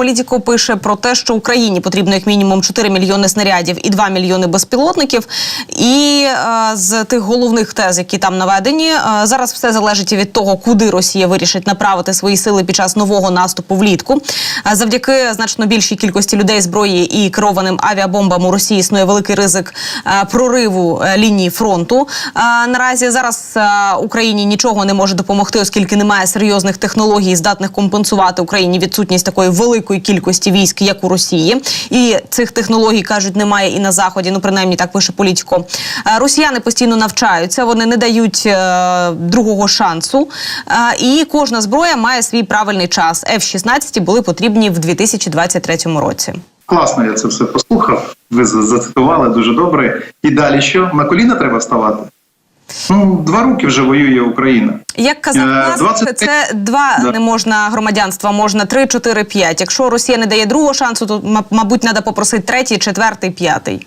Політіко пише про те, що Україні потрібно як мінімум 4 мільйони снарядів і 2 мільйони безпілотників. І е, з тих головних тез, які там наведені, е, зараз все залежить від того, куди Росія вирішить направити свої сили під час нового наступу влітку. Е, завдяки значно більшій кількості людей, зброї і керованим авіабомбам у Росії існує великий ризик е, прориву е, лінії фронту. Е, наразі зараз е, Україні нічого не може допомогти, оскільки немає серйозних технологій, здатних компенсувати Україні відсутність такої великої кількості військ, як у Росії. І цих технологій кажуть, немає і на заході. Ну принаймні так пише політико. Е, Росіяни постійно навчаються, вони не дають е, другого шансу. Е, і кожна зброя має свій правильний час. F-16 були потрібні в 2023 році. Класно, я це все послухав. Ви зацитували дуже добре. І далі що? На коліна треба вставати? Ну, два роки вже воює Україна. Як казав Е, класик, 25 це два Да. не можна громадянства, можна три, чотири, п'ять. Якщо Росія не дає другого шансу, то ма- мабуть треба попросити третій, четвертий, п'ятий.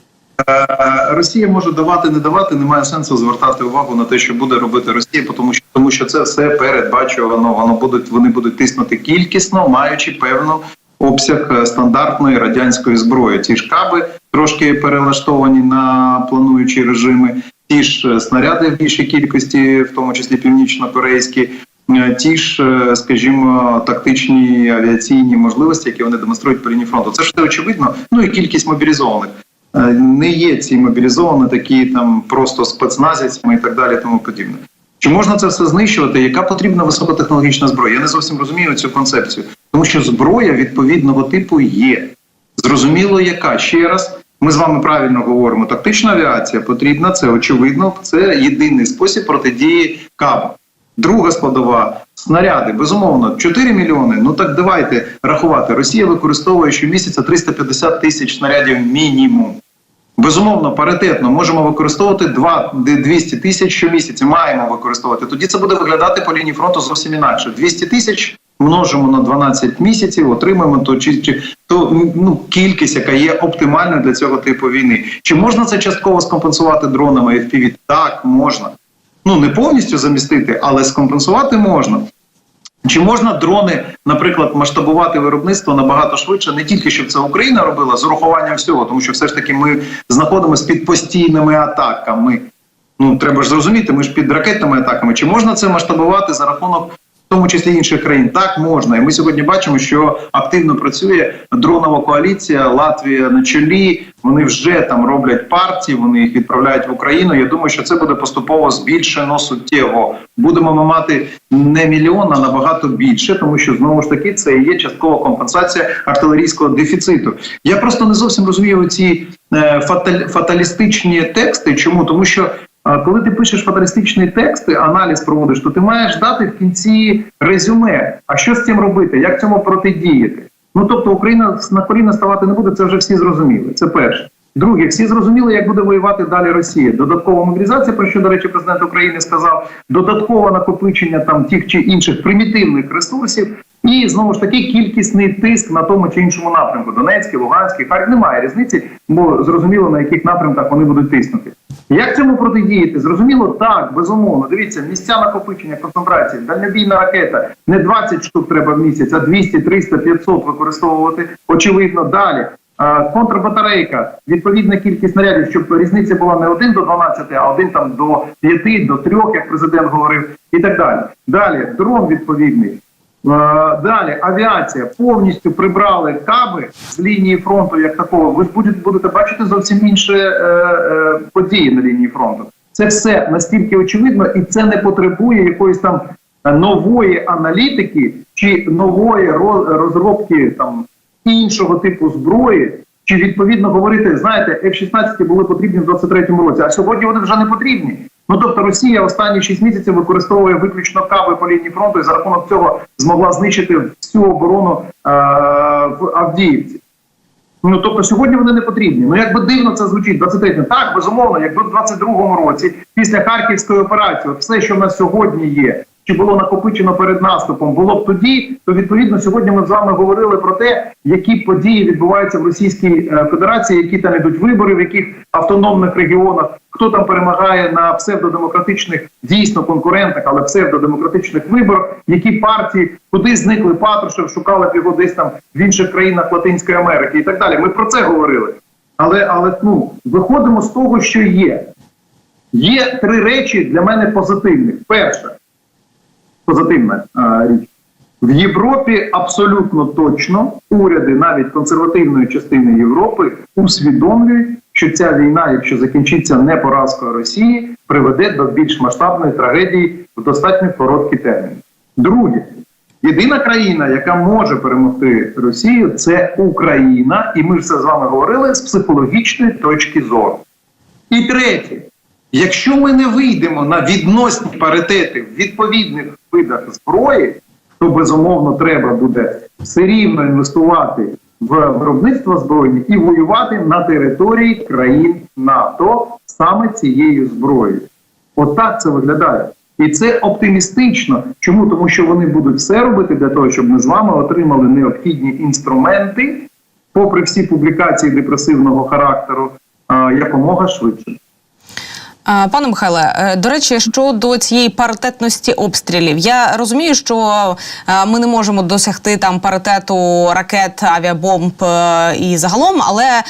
Е, Росія може давати, не давати. Немає сенсу звертати увагу на те, що буде робити Росія, тому що тому що це все передбачувано. Воно будуть вони будуть тиснути кількісно, маючи певну обсяг е, стандартної радянської зброї. Ті ж каби трошки перелаштовані на плануючі режими. Ті ж е, снаряди в більшій кількості, в тому числі північно-корейські, е, ті ж, е, скажімо, тактичні авіаційні можливості, які вони демонструють по лінії фронту. Це ж все очевидно. Ну і кількість мобілізованих. Не є ці мобілізовані такі там просто спецназівцями і так далі, тому подібне. Чи можна це все знищувати? Яка потрібна високотехнологічна зброя? Я не зовсім розумію цю концепцію, тому що зброя відповідного типу є. Зрозуміло, яка ще раз. Ми з вами правильно говоримо. Тактична авіація потрібна, це очевидно. Це єдиний спосіб протидії кабам. Друга складова снаряди. Безумовно, 4 мільйони. Ну так давайте рахувати. Росія використовує щомісяця 350 тисяч снарядів мінімум. Безумовно, паритетно можемо використовувати 2 200 тисяч щомісяця. Маємо використовувати. Тоді це буде виглядати по лінії фронту зовсім інакше. 200 тисяч множимо на 12 місяців, отримаємо то чи, чи то ну кількість, яка є оптимальною для цього типу війни. Чи можна це частково скомпенсувати дронами FPV? Так, можна. Ну не повністю замістити, але скомпенсувати можна. Чи можна дрони, наприклад, масштабувати виробництво набагато швидше, не тільки щоб це Україна робила з урахуванням всього, тому що все ж таки ми знаходимося під постійними атаками. Ну треба ж зрозуміти, ми ж під ракетними атаками. Чи можна це масштабувати за рахунок, тому числі інших країн? Так можна. І ми сьогодні бачимо, що активно працює дронова коаліція, Латвія на чолі. Вони вже там роблять партії, вони їх відправляють в Україну. Я думаю, що це буде поступово збільшено суттєво. Будемо ми мати не мільйон, а набагато більше, тому що знову ж таки це є часткова компенсація артилерійського дефіциту. Я просто не зовсім розумію ці е, фаталістичні тексти. Чому тому, що коли ти пишеш фаталістичні тексти, аналіз проводиш, то ти маєш дати в кінці резюме. А що з цим робити? Як цьому протидіяти? Ну тобто Україна на коліна ставати не буде, це вже всі зрозуміли. Це перше. Друге, всі зрозуміли, як буде воювати далі Росія. Додаткова мобілізація, про що, до речі, президент України сказав, додаткове накопичення там тих чи інших примітивних ресурсів, і знову ж таки кількісний тиск на тому чи іншому напрямку. Донецький, Луганський, Харків немає різниці, бо зрозуміло на яких напрямках вони будуть тиснути. Як цьому протидіяти? Зрозуміло, так, безумовно. Дивіться, місця накопичення концентрації, дальнобійна ракета не 20 штук треба в місяць, а 200, 300, 500 використовувати. Очевидно, далі. Контрбатарейка, відповідна кількість снарядів, щоб різниця була не 1 до 12, а 1 там до 5, до 3, як президент говорив, і так далі. Далі дрон відповідний. Е, Далі авіація повністю прибрали каби з лінії фронту, як такого. Ви ж будете, будете бачити зовсім інші е, е, події на лінії фронту. Це все настільки очевидно, і це не потребує якоїсь там нової аналітики чи нової розробки там іншого типу зброї. Чи відповідно говорити, знаєте, F-16 були потрібні в 23-му році, а сьогодні вони вже не потрібні. Ну тобто Росія останні 6 місяців використовує виключно кави по лінії фронту і за рахунок цього змогла знищити всю оборону е- в Авдіївці. Ну тобто сьогодні вони не потрібні. Ну якби дивно це звучить 23 Так, безумовно, якби в 22-му році, після харківської операції, от все, що в нас сьогодні є, чи було накопичено перед наступом, було б тоді, то відповідно сьогодні ми з вами говорили про те, які події відбуваються в Російській е, Федерації, які там ідуть вибори, в яких автономних регіонах, хто там перемагає на псевдодемократичних дійсно конкурентах, але псевдодемократичних виборах, які партії, куди зникли Патрушев, шукали б його десь там в інших країнах Латинської Америки і так далі. Ми про це говорили. Але але ну виходимо з того, що є. Є три речі для мене позитивних. Перша позитивна а, річ. В Європі абсолютно точно уряди навіть консервативної частини Європи усвідомлюють, що ця війна, якщо закінчиться не поразкою Росії, приведе до більш масштабної трагедії в достатньо короткі терміни. Друге, єдина країна, яка може перемогти Росію, це Україна, і ми все з вами говорили з психологічної точки зору. І третє, якщо ми не вийдемо на відносні паритети в відповідних видах зброї, то безумовно треба буде все рівно інвестувати в виробництво зброї і воювати на території країн НАТО саме цією зброєю. Отак це виглядає. І це оптимістично. Чому? Тому що вони будуть все робити для того, щоб ми з вами отримали необхідні інструменти, попри всі публікації депресивного характеру, якомога швидше. Пане Михайле, е, до речі, щодо цієї паритетності обстрілів, я розумію, що е, ми не можемо досягти там паритету ракет, авіабомб е, і загалом, але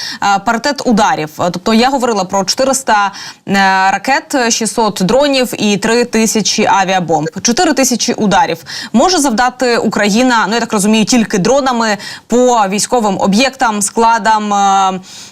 паритет ударів. Тобто я говорила про 400 е, ракет, 600 дронів і 3 тисячі авіабомб. 4 тисячі ударів може завдати Україна. Ну я так розумію, тільки дронами по військовим об'єктам, складам,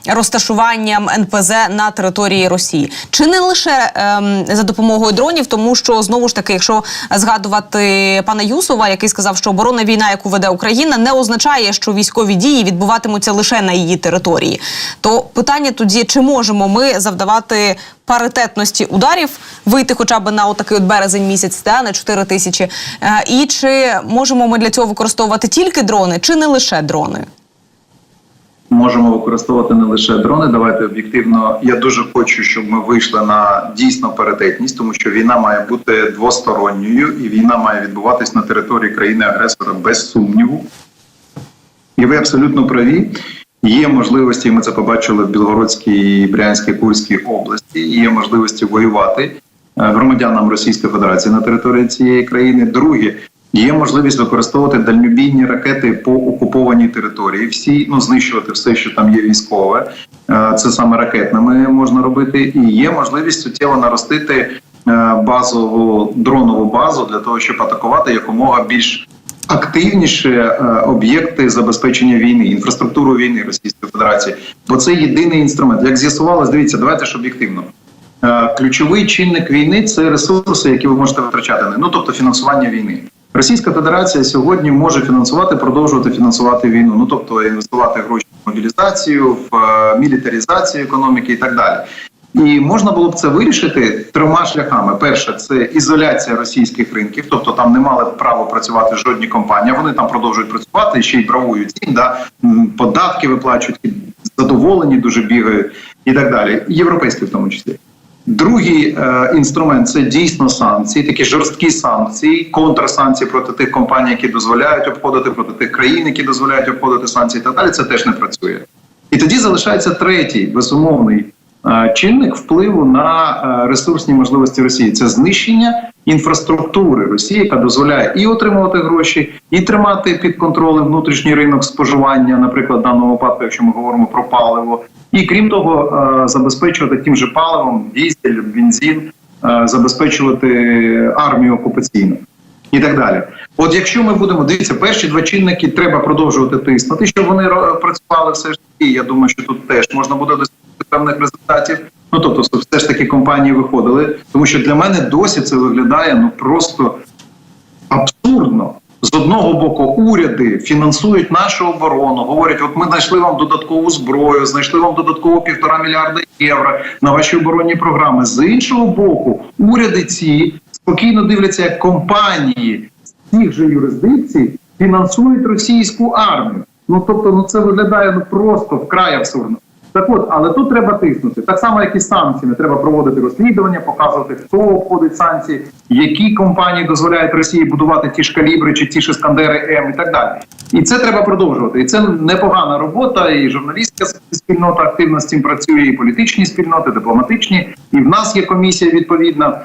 розташуванням НПЗ на території Росії. Чи не лише ем, за допомогою дронів, тому що знову ж таки, якщо згадувати пана Юсова, який сказав, що оборонна війна, яку веде Україна, не означає, що військові дії відбуватимуться лише на її території. То питання тоді, чи можемо ми завдавати паритетності ударів, вийти хоча б на отакий от березень місяць, та на 4 тисячі, Е, і чи можемо ми для цього використовувати тільки дрони, чи не лише дрони? Можемо використовувати не лише дрони. Давайте об'єктивно. Я дуже хочу, щоб ми вийшли на дійсно паритетність, тому що війна має бути двосторонньою, і війна має відбуватись на території країни-агресора без сумніву. І ви абсолютно праві. Є можливості, ми це побачили в Білгородській, Брянській, Курській області. Є можливості воювати е, громадянам Російської Федерації на території цієї країни. Друге, є можливість використовувати дальнобійні ракети по окупованій території. Всі ну знищувати все, що там є військове. Е, Це саме ракетними можна робити. І є можливість суттєво наростити е, базову дронову базу для того, щоб атакувати якомога більш активніше е, об'єкти забезпечення війни, інфраструктуру війни Російської Федерації, бо це єдиний інструмент. Як з'ясувалось, дивіться, давайте ж об'єктивно. Ключовий чинник війни це ресурси, які ви можете витрачати. Ну тобто фінансування війни. Російська Федерація сьогодні може фінансувати, продовжувати фінансувати війну. Ну тобто інвестувати гроші в мобілізацію, в е, мілітаризацію економіки і так далі. І можна було б це вирішити трьома шляхами: перше це ізоляція російських ринків, тобто там не мали право працювати жодні компанії. Вони там продовжують працювати ще й бравують цін, да податки виплачують, задоволені дуже бігають і так далі. Європейські в тому числі. Другий е, інструмент це дійсно санкції, такі жорсткі санкції, контрсанкції проти тих компаній, які дозволяють обходити, проти тих країн, які дозволяють обходити санкції, Та далі. Це теж не працює. І тоді залишається третій безумовний е, чинник впливу на е, ресурсні можливості Росії. Це знищення інфраструктури Росії, яка дозволяє і отримувати гроші, і тримати під контролем внутрішній ринок споживання, наприклад, в даному випадку, якщо ми говоримо про паливо, і крім того, е, забезпечувати тим же паливом дізель, бензин, е, забезпечувати армію окупаційну. І так далі. От якщо ми будемо дивитися, перші два чинники треба продовжувати тиснути, щоб вони працювали все ж таки. Я думаю, що тут теж можна буде досягти певних результатів. Ну тобто, все ж таки компанії виходили, тому що для мене досі це виглядає ну просто абсурдно. З одного боку, уряди фінансують нашу оборону, говорять: от ми знайшли вам додаткову зброю, знайшли вам додатково півтора мільярда євро на ваші оборонні програми. З іншого боку, уряди ці спокійно дивляться, як компанії з цих же юрисдикцій фінансують російську армію. Ну тобто, ну це виглядає ну просто вкрай абсурдно. Так от, але тут треба тиснути. Так само, як і санкціями, треба проводити розслідування, показувати, хто обходить санкції, які компанії дозволяють Росії будувати ті ж калібри чи ті ж іскандери М і так далі. І це треба продовжувати. І це непогана робота. І журналістська спільнота активно з цим працює, і політичні спільноти, дипломатичні. І в нас є комісія відповідна.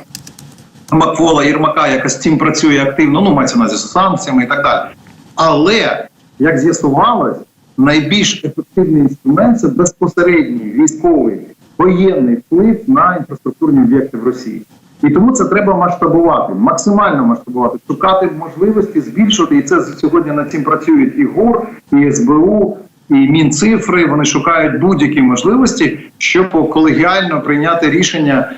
Макфола Єрмака, яка з цим працює активно, ну мається на увазі з санкціями і так далі. Але як з'ясувалось, найбільш ефективний інструмент це безпосередній військовий воєнний вплив на інфраструктурні об'єкти в Росії. І тому це треба масштабувати, максимально масштабувати, шукати можливості збільшувати. І це сьогодні над цим працюють і ГУР, і СБУ, і Мінцифри. Вони шукають будь-які можливості, щоб колегіально прийняти рішення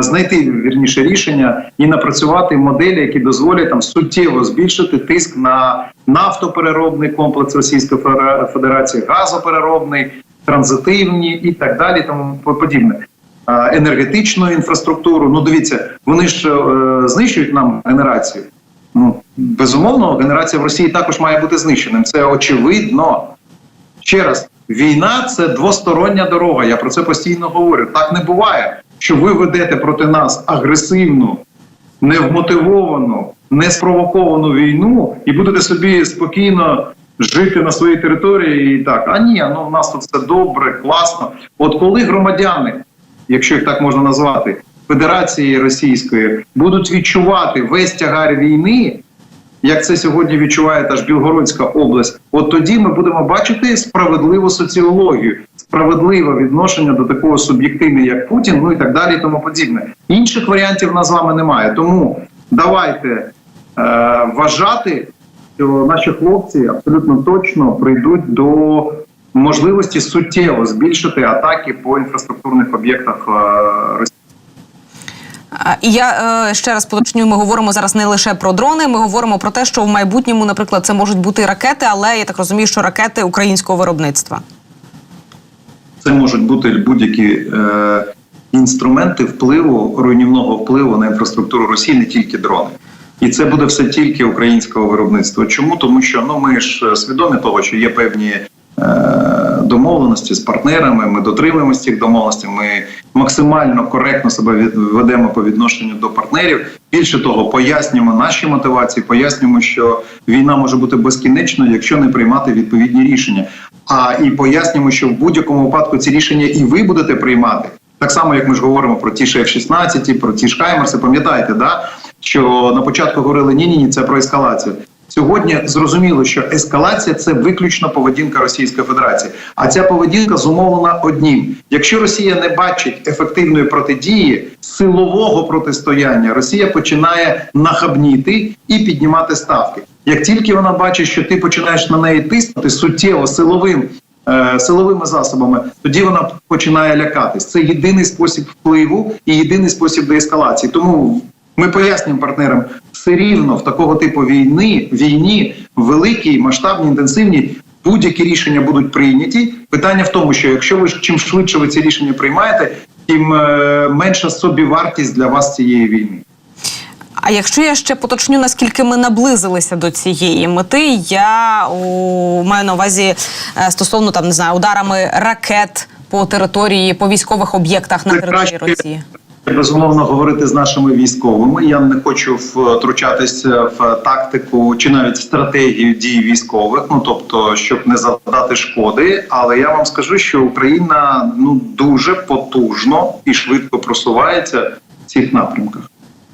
знайти вірніше рішення і напрацювати моделі, які дозволять там суттєво збільшити тиск на нафтопереробний комплекс Російської Федера- Федерації, газопереробний, транзитивні і так далі, тому подібне. Е, Енергетичну інфраструктуру. Ну, дивіться, вони ж е, знищують нам генерацію. Ну безумовно, генерація в Росії також має бути знищеним. Це очевидно. Ще раз, війна це двостороння дорога. Я про це постійно говорю. Так не буває, що ви ведете проти нас агресивну, невмотивовану, неспровоковану війну і будете собі спокійно жити на своїй території. І так, а ні, ну в нас тут все добре, класно. От коли громадяни, якщо їх так можна назвати, Федерації Російської будуть відчувати весь тягар війни як це сьогодні відчуває та ж Білгородська область, от тоді ми будемо бачити справедливу соціологію, справедливе відношення до такого суб'єктивного, як Путін, ну і так далі, і тому подібне. Інших варіантів в нас з вами немає. Тому давайте е, вважати, що наші хлопці абсолютно точно прийдуть до можливості суттєво збільшити атаки по інфраструктурних об'єктах е, Росії. І я е, ще раз поточню, ми говоримо зараз не лише про дрони, ми говоримо про те, що в майбутньому, наприклад, це можуть бути ракети, але я так розумію, що ракети українського виробництва. Це можуть бути будь-які е, інструменти впливу, руйнівного впливу на інфраструктуру Росії, не тільки дрони. І це буде все тільки українського виробництва. Чому? Тому що ну ми ж свідомі того, що є певні е, домовленості з партнерами. Ми дотримуємося цих домовленостей. Ми максимально коректно себе ведемо по відношенню до партнерів. Більше того, пояснюємо наші мотивації, пояснюємо, що війна може бути безкінечною, якщо не приймати відповідні рішення. А і пояснюємо, що в будь-якому випадку ці рішення і ви будете приймати. Так само, як ми ж говоримо про ті ж F-16, про ті ж Хаймерси, пам'ятаєте, да? що на початку говорили ні, ні, ні, це про ескалацію. Сьогодні зрозуміло, що ескалація це виключно поведінка Російської Федерації. А ця поведінка зумовлена однім: якщо Росія не бачить ефективної протидії, силового протистояння, Росія починає нахабніти і піднімати ставки. Як тільки вона бачить, що ти починаєш на неї тиснути суттєво силовим е, силовими засобами, тоді вона починає лякатись. Це єдиний спосіб впливу і єдиний спосіб деескалації. Тому ми пояснюємо партнерам все рівно в такого типу війни, війні, великій, масштабній, інтенсивній. Будь-які рішення будуть прийняті. Питання в тому, що якщо ви чим швидше ви ці рішення приймаєте, тим е, менша собівартість для вас цієї війни. А якщо я ще поточню, наскільки ми наблизилися до цієї мети, я у, маю на увазі е, стосовно там не знаю ударами ракет по території, по військових об'єктах на Це території краще. Росії. Безумовно, говорити з нашими військовими. Я не хочу втручатися в тактику чи навіть стратегію дій військових. Ну тобто, щоб не завдати шкоди. Але я вам скажу, що Україна ну дуже потужно і швидко просувається в цих напрямках.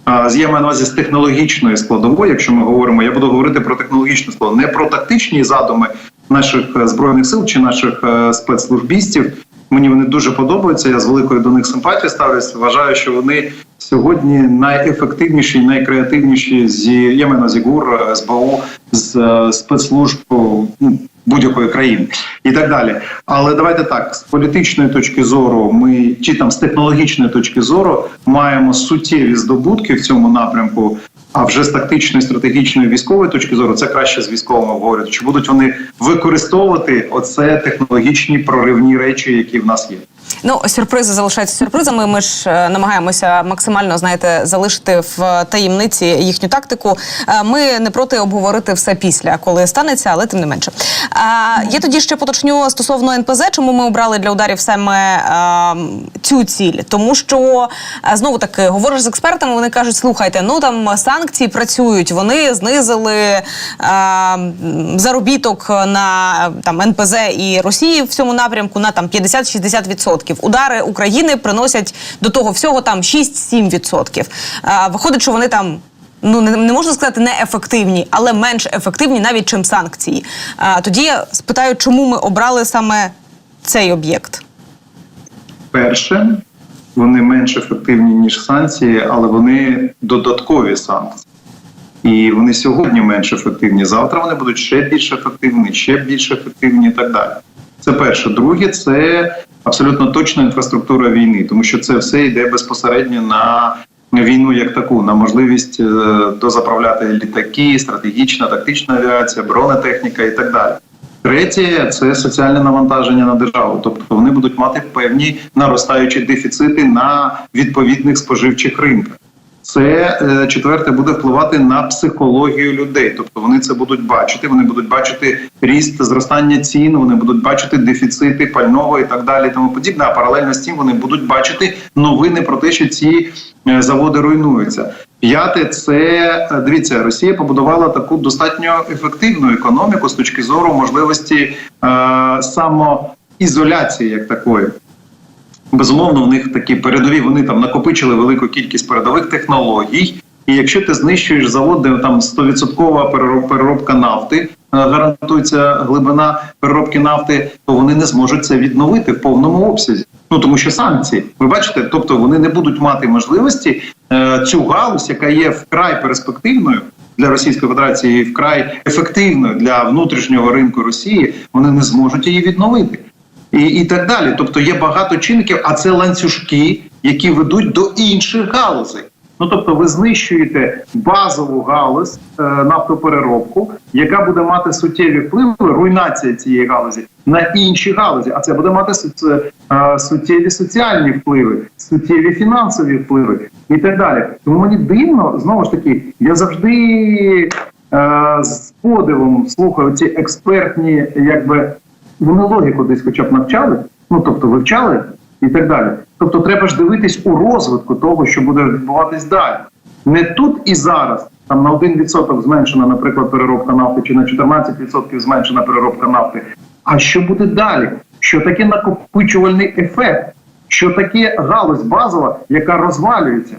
Маю на увазі з технологічної складової, якщо ми говоримо, я буду говорити про технологічну складову, не про тактичні задуми наших е, збройних сил чи наших е, спецслужбістів. Мені вони дуже подобаються. Я з великою до них симпатією ставлюсь. Вважаю, що вони сьогодні найефективніші, найкреативніші з я маю на увазі е, СБУ з е, спецслужб ну, будь-якої країни і так далі. Але давайте так з політичної точки зору, ми чи там з технологічної точки зору маємо суттєві здобутки в цьому напрямку. А вже з тактичної, стратегічної військової точки зору це краще з військовими обговорювати. Чи будуть вони використовувати оце технологічні проривні речі, які в нас є? Ну, сюрпризи залишаються сюрпризами. Ми ж е, намагаємося максимально, знаєте, залишити в таємниці їхню тактику. Е, Ми не проти обговорити все після, коли станеться, але тим не менше. А, я тоді ще поточню стосовно НПЗ, чому ми обрали для ударів саме е, цю ціль. Тому що знову таки говориш з експертами, вони кажуть: слухайте, ну там санкції працюють, вони знизили заробіток на там НПЗ і Росії в цьому напрямку на там 50-60%. Удари України приносять до того всього там 6-7%. Е, виходить, що вони там. Ну не, не можна сказати неефективні, але менш ефективні навіть чим санкції. А, тоді я спитаю, чому ми обрали саме цей об'єкт? Перше, вони менш ефективні ніж санкції, але вони додаткові санкції. І вони сьогодні менш ефективні. Завтра вони будуть ще більш ефективні, ще більш ефективні і так далі. Це перше. Друге, це абсолютно точна інфраструктура війни, тому що це все йде безпосередньо на війну як таку, на можливість е, дозаправляти літаки, стратегічна, тактична авіація, бронетехніка і так далі. Третє це соціальне навантаження на державу, тобто вони будуть мати певні наростаючі дефіцити на відповідних споживчих ринках. Це е, четверте буде впливати на психологію людей. Тобто вони це будуть бачити. Вони будуть бачити ріст зростання цін, вони будуть бачити дефіцити пального і так далі. Тому подібне. А паралельно з цим вони будуть бачити новини про те, що ці е, заводи руйнуються. П'яте, це е, дивіться, Росія побудувала таку достатньо ефективну економіку з точки зору можливості е, самоізоляції, як такої. Безумовно, в них такі передові. Вони там накопичили велику кількість передових технологій. І якщо ти знищуєш завод, де там 100% переробка нафти, е, гарантується глибина переробки нафти, то вони не зможуть це відновити в повному обсязі. Ну тому що санкції, ви бачите, тобто вони не будуть мати можливості е, цю галузь, яка є вкрай перспективною для Російської Федерації, і вкрай ефективною для внутрішнього ринку Росії, вони не зможуть її відновити і, і так далі. Тобто є багато чинників, а це ланцюжки, які ведуть до інших галузей. Ну тобто, ви знищуєте базову галузь е, нафтопереробку, яка буде мати суттєві впливи, руйнація цієї галузі на інші галузі. А це буде мати е, суттєві соціальні впливи, суттєві фінансові впливи і так далі. Тому мені дивно знову ж таки, я завжди е, з подивом слухаю ці експертні, якби вони логіку десь хоча б навчали, ну тобто вивчали і так далі. Тобто, треба ж дивитись у розвитку того, що буде відбуватись далі. Не тут і зараз. Там на 1% зменшена, наприклад, переробка нафти, чи на 14% зменшена переробка нафти. А що буде далі? Що таке накопичувальний ефект? Що таке галузь базова, яка розвалюється?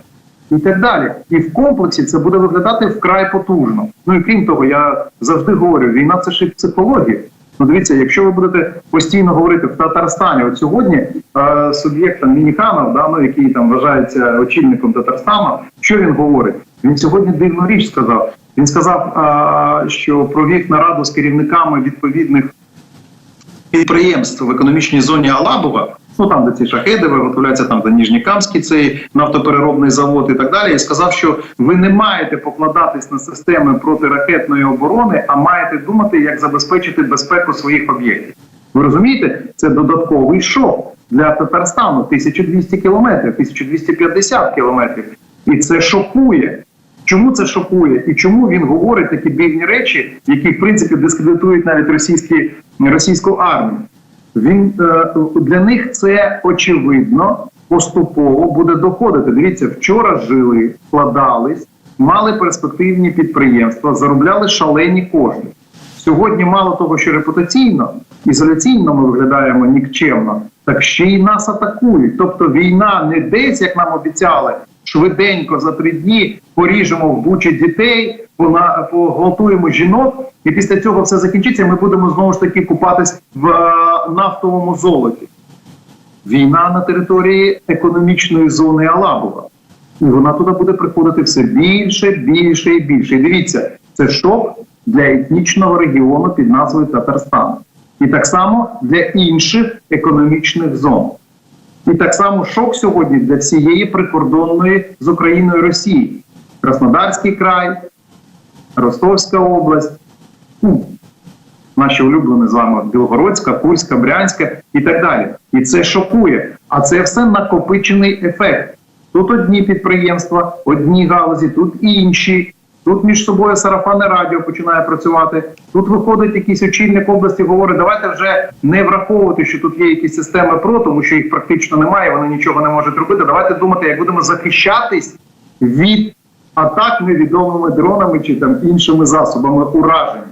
і так далі. І в комплексі це буде виглядати вкрай потужно. Ну і крім того, я завжди говорю, війна це ще й психологія. Ну, дивіться, якщо ви будете постійно говорити в Татарстані, от сьогодні е, суб'єкт там, Мініканов, да, ну, який там вважається очільником Татарстану, що він говорить? Він сьогодні дивну річ сказав. Він сказав, е, що провів нараду з керівниками відповідних підприємств в економічній зоні Алабова. Ну там, де ці шахеди виготовляються, там де Ніжнікамський цей нафтопереробний завод і так далі. І сказав, що ви не маєте покладатись на системи протиракетної оборони, а маєте думати, як забезпечити безпеку своїх об'єктів. Ви розумієте, це додатковий шок для Татарстану 1200 кілометрів, 1250 кілометрів, і це шокує. Чому це шокує і чому він говорить такі дивні речі, які в принципі дискредитують навіть російські російську армію? Він е, для них це очевидно поступово буде доходити. Дивіться, вчора жили, вкладались, мали перспективні підприємства, заробляли шалені кошти. Сьогодні, мало того, що репутаційно, ізоляційно ми виглядаємо нікчемно, так ще й нас атакують. Тобто війна не десь, як нам обіцяли, швиденько за три дні поріжемо в бучі дітей, пона- жінок, і після цього все закінчиться. Ми будемо знову ж таки купатись в е, нафтовому золоті. Війна на території економічної зони Алабова. І вона туди буде приходити все більше, більше і більше. І дивіться, це шок для етнічного регіону під назвою Татарстан. І так само для інших економічних зон. І так само шок сьогодні для всієї прикордонної з Україною Росії. Краснодарський край, Ростовська область. Ну, наші улюблені з вами Білгородська, Курська, Брянська і так далі. І це шокує. А це все накопичений ефект. Тут одні підприємства, одні галузі, тут інші. Тут між собою сарафанне радіо починає працювати. Тут виходить якийсь очільник області, говорить, давайте вже не враховувати, що тут є якісь системи ПРО, тому що їх практично немає, вони нічого не можуть робити. Давайте думати, як будемо захищатись від атак невідомими дронами чи там іншими засобами ураження.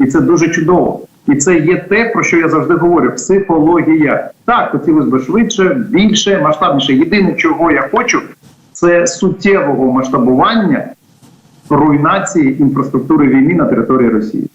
І це дуже чудово. І це є те, про що я завжди говорю: психологія. Так, хотілося б швидше, більше, масштабніше. Єдине, чого я хочу, це суттєвого масштабування руйнації інфраструктури війни на території Росії.